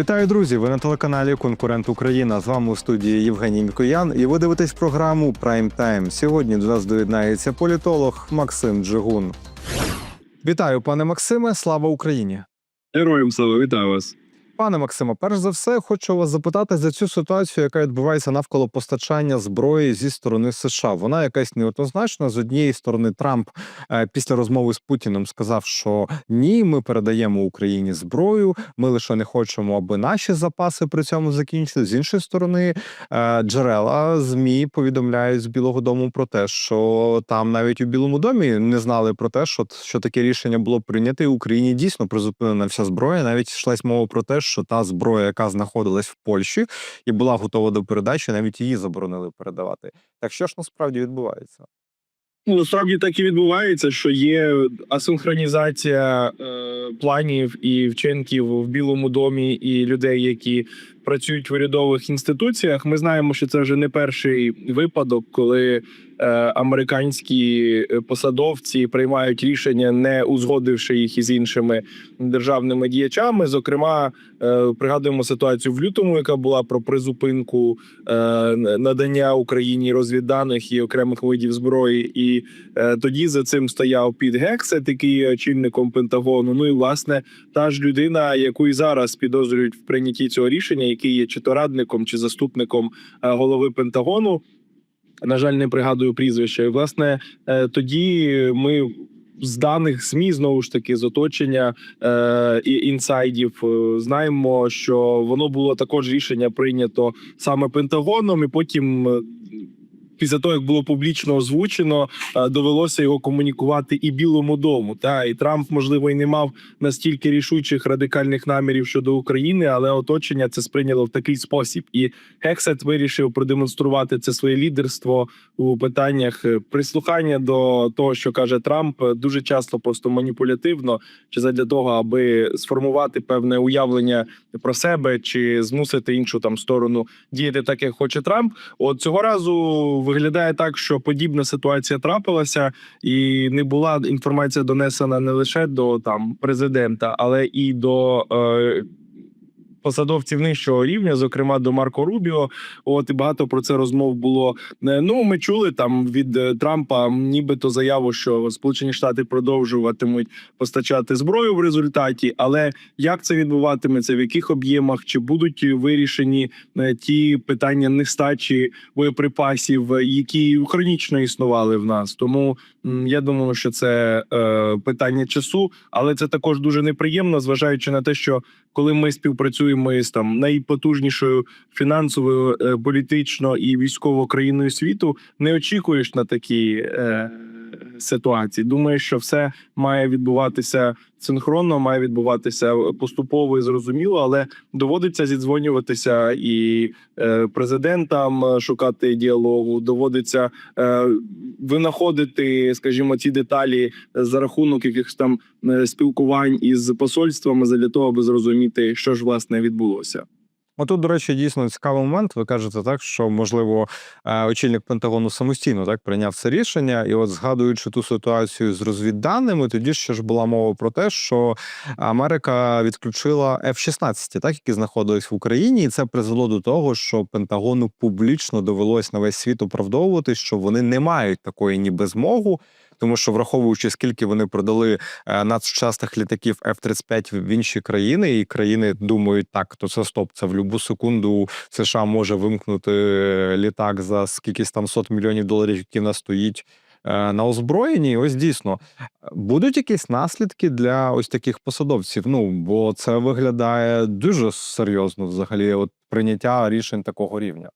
Вітаю, друзі! Ви на телеканалі Конкурент Україна. З вами у студії Євгеній Мікоян. І ви дивитесь програму Прайм Тайм. Сьогодні до нас доєднається політолог Максим Джигун. Вітаю, пане Максиме. Слава Україні! Героям слава, вітаю вас. Пане Максиме, перш за все, хочу вас запитати за цю ситуацію, яка відбувається навколо постачання зброї зі сторони США. Вона якась неоднозначна. З однієї сторони, Трамп е, після розмови з Путіним сказав, що ні, ми передаємо Україні зброю. Ми лише не хочемо, аби наші запаси при цьому закінчили. З іншої сторони, е, джерела змі повідомляють з Білого Дому про те, що там навіть у Білому домі не знали про те, що, що таке рішення було прийнято. і Україні дійсно призупинена вся зброя. Навіть йшлась мова про те, та зброя, яка знаходилась в Польщі і була готова до передачі, навіть її заборонили передавати. Так що ж насправді відбувається? Ну, насправді так і відбувається, що є асинхронізація е, планів і вчинків в Білому домі і людей, які працюють в урядових інституціях. Ми знаємо, що це вже не перший випадок, коли американські е, посадовці приймають рішення, не узгодивши їх із іншими державними діячами. Зокрема, е, пригадуємо ситуацію в лютому, яка була про призупинку е, надання Україні розвідданих і окремих видів зброї. І е, тоді за цим стояв Піт Гексет, який є очільником Пентагону. Ну і власне та ж людина, яку і зараз підозрюють в прийнятті цього рішення, який є чи то радником, чи заступником е, голови Пентагону. На жаль, не пригадую прізвище. І, власне, е, тоді ми. З даних ЗМІ, знову ж таки, з оточення е, і інсайдів, е, знаємо, що воно було також рішення прийнято саме Пентагоном, і потім, е, після того як було публічно озвучено, е, довелося його комунікувати і Білому дому. Та і Трамп, можливо, і не мав настільки рішучих радикальних намірів щодо України, але оточення це сприйняло в такий спосіб. І Хексет вирішив продемонструвати це своє лідерство у питаннях е, прислухання до того, що каже Трамп, е, дуже часто просто маніпулятивно, чи задля того, аби сформувати певне уявлення про себе, чи змусити іншу там сторону діяти так, як хоче Трамп. От цього разу виглядає так, що подібна ситуація трапилася, і не була інформація донесена не лише до там президента, але і до. Е, Посадовців нижчого рівня, зокрема до Марко Рубіо, от і багато про це розмов було. Е, Ну, ми чули там від е, Трампа, нібито заяву, що Сполучені Штати продовжуватимуть постачати зброю в результаті. Але як це відбуватиметься, в яких об'ємах, чи будуть вирішені е, ті питання нестачі боєприпасів, які хронічно існували в нас? Тому я думаю, що це е, питання часу, але це також дуже неприємно, зважаючи на те, що коли ми співпрацюємо із там найпотужнішою фінансовою, е, політично і військово країною світу, не очікуєш на такі е, ситуації. Думаєш, що все має відбуватися синхронно, має відбуватися поступово і зрозуміло, але доводиться зідзвонюватися і е, президентам е, шукати діалогу. Доводиться е, винаходити, скажімо, ці деталі за рахунок якихось там е, спілкувань із посольствами для того, аби зрозуміти, що ж власне відбулося. Отут, до речі, дійсно цікавий момент. Ви кажете так, що можливо е, очільник Пентагону самостійно так прийняв це рішення, і от згадуючи ту ситуацію з розвідданими, тоді ще ж була мова про те, що Америка відключила F-16, так які знаходились в Україні, і це призвело до того, що Пентагону публічно довелось на весь світ оправдовувати, що вони не мають такої ніби змогу. Тому що враховуючи скільки вони продали е, надсучасних літаків F-35 в інші країни, і країни думають, так то це стоп, це в будь-яку секунду США може вимкнути е, літак за скількись там сот мільйонів доларів, які в нас стоїть е, на озброєнні. Ось дійсно будуть якісь наслідки для ось таких посадовців. Ну бо це виглядає дуже серйозно, взагалі, от прийняття рішень такого рівня.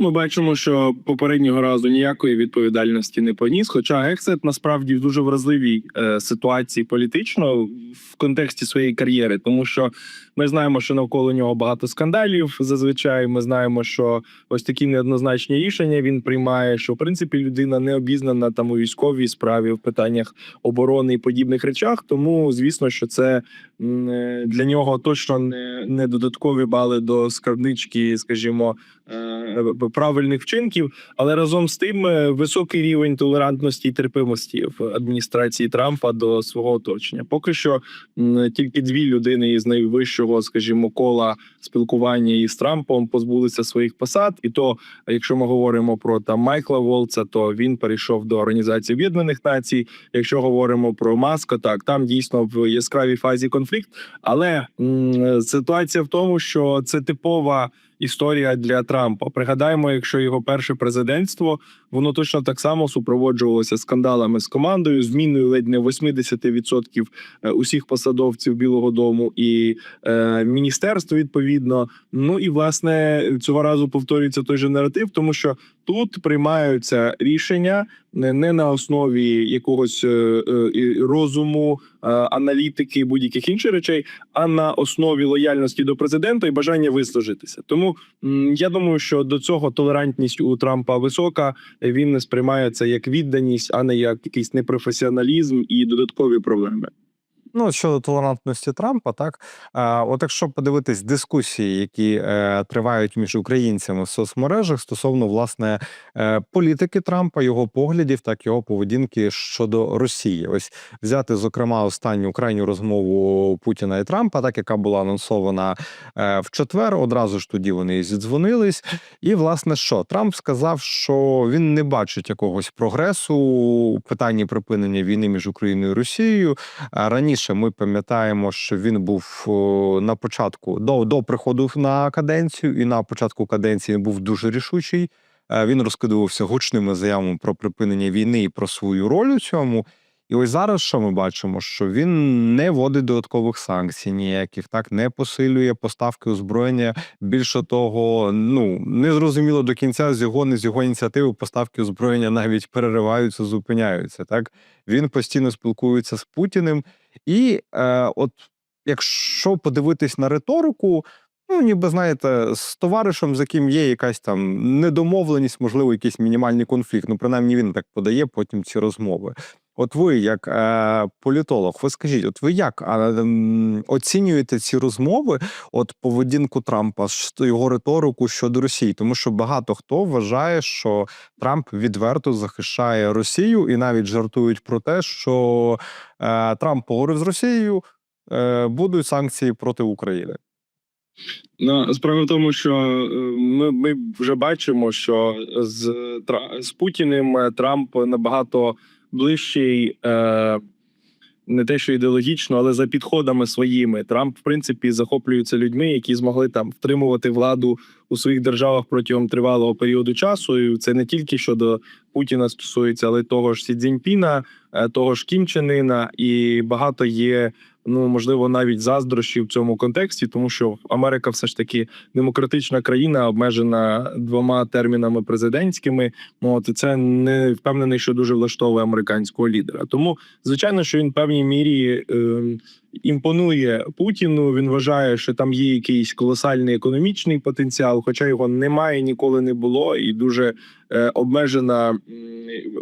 Ми бачимо, що попереднього разу ніякої відповідальності не поніс. Хоча Гексет насправді в дуже вразливій е, ситуації політично в контексті своєї кар'єри, тому що ми знаємо, що навколо нього багато скандалів. Зазвичай ми знаємо, що ось такі неоднозначні рішення він приймає. Що в принципі людина не обізнана там у військовій справі в питаннях оборони і подібних речах. Тому звісно, що це е, для нього точно не, додаткові бали до скарбнички, скажімо, е, правильних вчинків, але разом з тим е, високий рівень толерантності і терпимості в адміністрації Трампа до свого оточення. Поки що тільки дві людини із найвищого, скажімо, кола спілкування із Трампом позбулися своїх посад, і то, якщо ми говоримо про там Майкла Волца, то він перейшов до Організації Об'єднаних Націй. Якщо говоримо про Маска, так там дійсно в яскравій фазі конфлікт. Але м, ситуація в тому, що це типова історія для Трампа. Пригадаємо, якщо його перше президентство, воно точно так само супроводжувалося скандалами з командою, зміною ледь не 80% е, усіх посадовців Білого Дому і е, міністерств відповідно. Ну і власне цього разу повторюється той же наратив, тому що тут приймаються рішення не не на основі якогось е, е, розуму, е, аналітики, будь-яких інших речей, а на основі лояльності до президента і бажання вислужитися. Тому я думаю, що до цього толерантність у Трампа висока. Він не сприймає це як відданість, а не як якийсь непрофесіоналізм і додаткові проблеми. Ну, щодо толерантності Трампа, так от якщо подивитись дискусії, які е, тривають між українцями в соцмережах стосовно власне е, політики Трампа, його поглядів, так його поведінки щодо Росії, ось взяти зокрема останню крайню розмову Путіна і Трампа, так яка була анонсована е, в четвер. Одразу ж тоді вони зідзвонились. І власне що Трамп сказав, що він не бачить якогось прогресу у питанні припинення війни між Україною і Росією. А Раніше ми пам'ятаємо, що він був на початку до, до приходу на каденцію, і на початку каденції він був дуже рішучий. Е, Він розкидувався гучними заявами про припинення війни і про свою роль у цьому. І ось зараз що ми бачимо, що він не вводить додаткових санкцій ніяких, так не посилює поставки озброєння. Більше того, ну не зрозуміло до кінця з його не з його ініціативи поставки озброєння навіть перериваються, зупиняються. Так він постійно спілкується з Путіним, і е, от якщо подивитись на риторику. Ну, ніби знаєте, з товаришем, з яким є якась там недомовленість, можливо, якийсь мінімальний конфлікт. Ну, принаймні він так подає потім ці розмови. От ви, як е, політолог, ви скажіть, от ви як м, оцінюєте ці розмови, от поведінку Трампа, його риторику щодо Росії? Тому що багато хто вважає, що Трамп відверто захищає Росію, і навіть жартують про те, що е, Трамп поговорив з Росією, е, будуть санкції проти України. Ну, справа в тому, що е, ми, ми вже бачимо, що з, Тра- з Путіним е, Трамп набагато ближчий. Е, не те, що ідеологічно, але за підходами своїми Трамп, в принципі, захоплюється людьми, які змогли там втримувати владу у своїх державах протягом тривалого періоду часу. І це не тільки щодо Путіна стосується, але того ж Сі Цзіньпіна, е, того ж Кім і багато є. Ну можливо, навіть заздрощі в цьому контексті, тому що Америка все ж таки демократична країна, обмежена двома термінами президентськими. От це не впевнений, що дуже влаштовує американського лідера. Тому звичайно, що він в певній мірі е, імпонує Путіну. Він вважає, що там є якийсь колосальний економічний потенціал, хоча його немає, ніколи не було, і дуже обмежена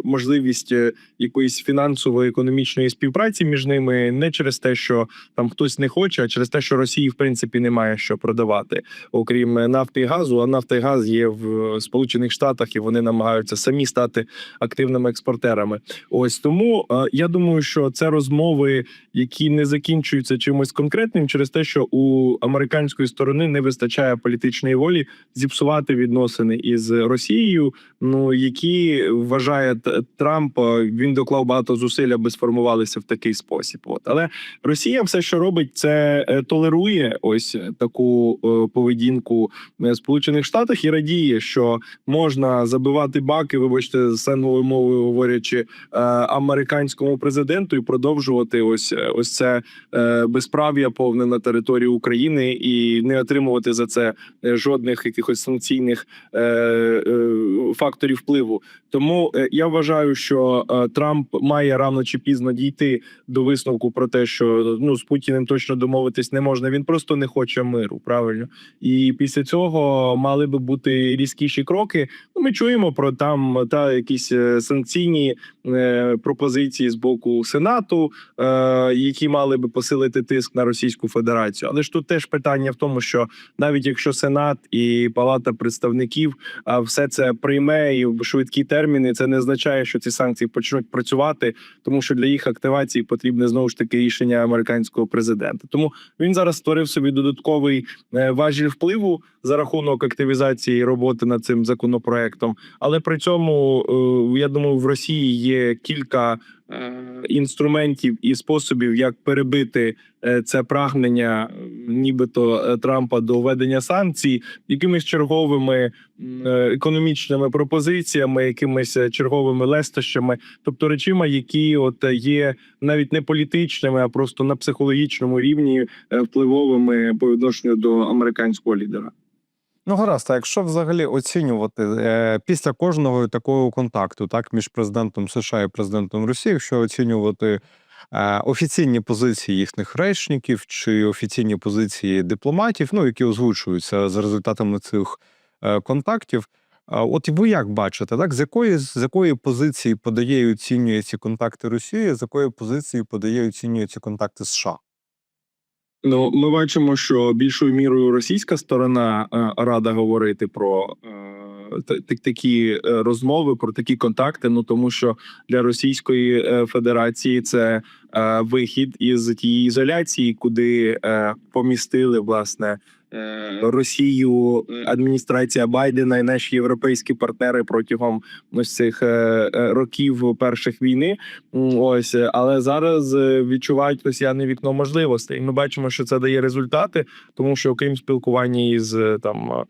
можливість е, якоїсь фінансової економічної співпраці між ними не через те, що там хтось не хоче, а через те, що Росії в принципі немає що продавати, окрім нафти і газу. А нафта і газ є в Сполучених Штатах, і вони намагаються самі стати активними експортерами. Ось тому е, я думаю, що це розмови, які не закінчуються чимось конкретним, через те, що у американської сторони не вистачає політичної волі зіпсувати відносини із Росією. Ну які вважає Трамп, е, він доклав багато зусиль, аби сформувалися в такий спосіб. От але Росія все, що робить, це е, толерує ось таку е, поведінку е, Сполучених Штатів і радіє, що можна забивати баки, вибачте, сленговою мовою говорячи, американському президенту і продовжувати ось ось це безправ'я повне на території України і не отримувати за це жодних якихось санкційних е, факторів впливу. Тому е, я вважаю, що е, Трамп має рано чи пізно дійти до висновку про те, що ну з Путіним точно домовитись не можна. Він просто не хоче миру. Правильно, і після цього мали би бути різкіші кроки. Ну, ми чуємо про там та якісь е, санкційні пропозиції з боку Сенату, які мали би посилити тиск на Російську Федерацію. Але ж тут теж питання в тому, що навіть якщо Сенат і Палата представників а, все це прийме і в швидкі терміни, це не означає, що ці санкції почнуть працювати, тому що для їх активації потрібне знову ж таки рішення американського президента. Тому він зараз створив собі додатковий е, важіль впливу за рахунок активізації роботи над цим законопроектом. Але при цьому е, я думаю, в Росії є кілька інструментів і способів, як перебити е, це прагнення, е, нібито е, Трампа до введення санкцій, якимись черговими е, економічними пропозиціями, якимись е, черговими лестощами, тобто речима, які от е, є навіть не політичними, а просто на психологічному рівні е, впливовими по відношенню до американського лідера. Ну, гаразд, а якщо взагалі оцінювати е, після кожного такого контакту, так, між президентом США і президентом Росії, якщо оцінювати е, офіційні позиції їхніх речників чи офіційні позиції дипломатів, ну, які озвучуються за результатами цих е, контактів. а От ви як бачите, так з якої з якої позиції подає і оцінює ці контакти Росії, з якої позиції подає і оцінює ці контакти США? Ну, ми бачимо, що більшою мірою російська сторона е, рада говорити про е, та- та- такі е, розмови, про такі контакти. Ну тому що для Російської Федерації це вихід із тієї ізоляції, куди помістили власне. Е, Росію е, адміністрація Байдена і наші європейські партнери протягом ось цих е, років перших війни. Ось, але зараз відчувають росіяни вікно можливостей. Ми бачимо, що це дає результати, тому що окрім спілкування із там.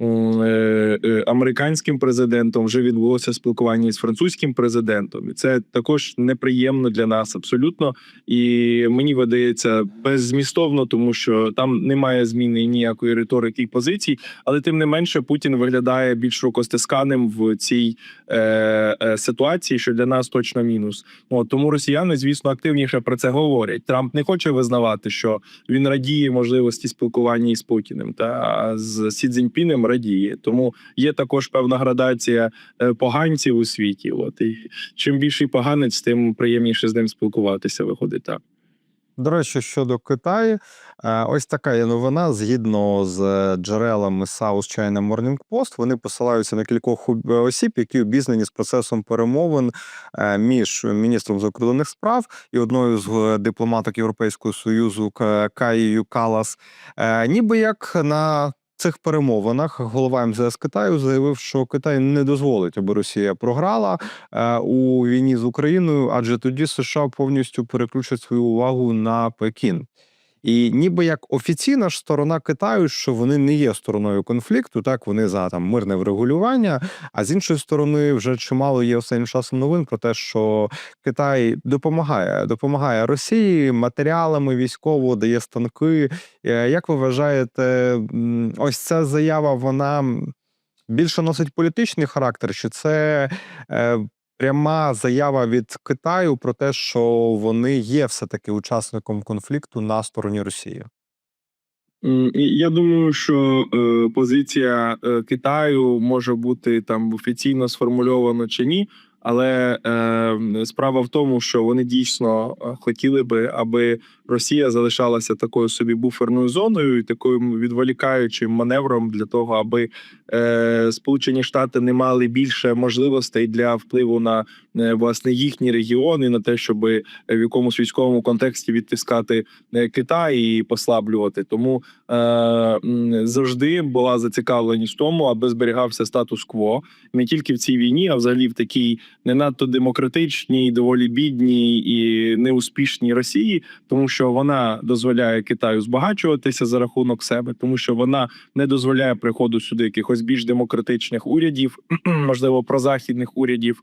Е, е, Американським президентом вже відбулося спілкування із французьким президентом, і це також неприємно для нас абсолютно. І мені видається беззмістовно, тому що там немає зміни ніякої риторики і позицій. Але тим не менше, Путін виглядає більш рукостисканим в цій е, е, ситуації, що для нас точно мінус. От, тому росіяни, звісно, активніше про це говорять. Трамп не хоче визнавати, що він радіє можливості спілкування із Путіним, та з Сі Цзіньпінем радіє. Тому є також певна градація е, поганців у світі. От і чим більший поганець, тим приємніше з ним спілкуватися. Виходить так. До речі, щодо Китаю, е, ось така є новина. Згідно з е, джерелами South China Morning Post, вони посилаються на кількох осіб, які обізнані з процесом перемовин між міністром закордонних справ і одною з дипломаток Європейського союзу Каєю Калас. Ніби як на цих перемовинах голова МЗС Китаю заявив, що Китай не дозволить, аби Росія програла е, у війні з Україною, адже тоді США повністю переключать свою увагу на Пекін. І ніби як офіційна ж сторона Китаю, що вони не є стороною конфлікту, так вони за там мирне врегулювання. А з іншої сторони, вже чимало є останнім часом новин про те, що Китай допомагає, допомагає Росії матеріалами військово, дає станки. Е, Як ви вважаєте, ось ця заява вона більше носить політичний характер, чи це е, пряма заява від Китаю про те, що вони є все-таки учасником конфлікту на стороні Росії? Я думаю, що е, позиція е, Китаю може бути там офіційно сформульована чи ні. Але е, справа в тому, що вони дійсно е, хотіли би, аби Росія залишалася такою собі буферною зоною і таким відволікаючим маневром для того, аби е, Сполучені Штати не мали більше можливостей для впливу на е, власне їхні регіони, на те, щоб в якомусь військовому контексті відтискати е, Китай і послаблювати. Тому е, завжди була зацікавленість в тому, аби зберігався статус-кво не тільки в цій війні, а взагалі в такій не надто демократичній, доволі бідній і неуспішній Росії, тому що вона дозволяє Китаю збагачуватися за рахунок себе, тому що вона не дозволяє приходу сюди якихось більш демократичних урядів, можливо, прозахідних урядів.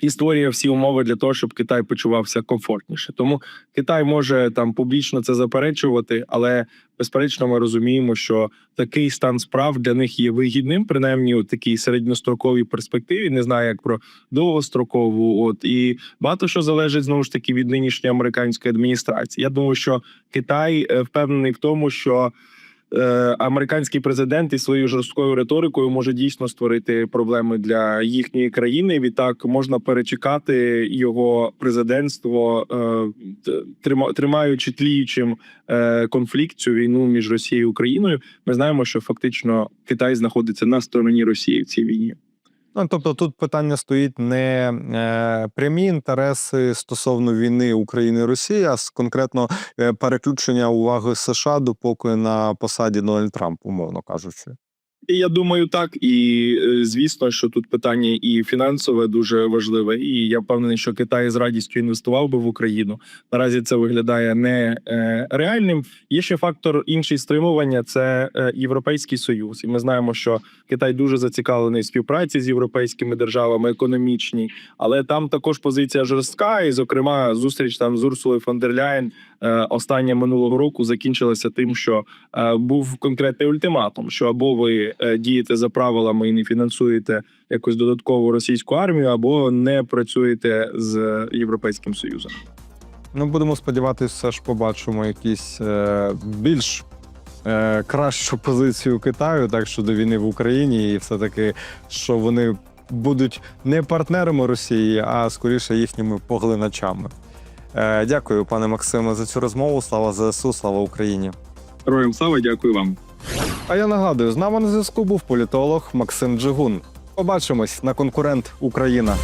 І створює всі умови для того, щоб Китай почувався комфортніше. Тому Китай може там публічно це заперечувати, але безперечно, ми розуміємо, що такий стан справ для них є вигідним, принаймні у такій середньостроковій перспективі. Не знаю, як про довгострокову. От і багато що залежить знову ж таки від нинішньої американської адміністрації. Я думаю, що Китай е, впевнений в тому, що. Е, Американський президент із своєю жорсткою риторикою може дійсно створити проблеми для їхньої країни. Відтак можна перечекати його президентство, е, тримаючи тліючим е, конфлікт цю війну між Росією і Україною. Ми знаємо, що фактично Китай знаходиться на стороні Росії в цій війні. Ну, тобто тут питання стоїть не е, прямі інтереси стосовно війни України і Росії, а конкретно е, переключення уваги США допоки на посаді Дональд Трамп, умовно кажучи. Я думаю, так. І е, звісно, що тут питання і фінансове дуже важливе. І я впевнений, що Китай з радістю інвестував би в Україну. Наразі це виглядає не е, реальним. Є ще фактор інший стримування це е, Європейський Союз. І ми знаємо, що Китай дуже зацікавлений в співпраці з європейськими державами, економічній, але там також позиція жорстка. І, зокрема, зустріч там з Урсулою фон дер Ляєн остання минулого року закінчилася тим, що був конкретний ультиматум: що або ви дієте за правилами і не фінансуєте якусь додаткову російську армію, або не працюєте з європейським союзом. Ну, будемо сподіватися, все ж побачимо якісь е, більш е, кращу позицію Китаю, так щодо війни в Україні, і все-таки, що вони будуть не партнерами Росії, а скоріше їхніми поглиначами. Е, дякую, пане Максиме, за цю розмову. Слава ЗСУ, слава Україні. Героям слава, дякую вам. А я нагадую, з нами на зв'язку був політолог Максим Джигун. Побачимось на конкурент Україна.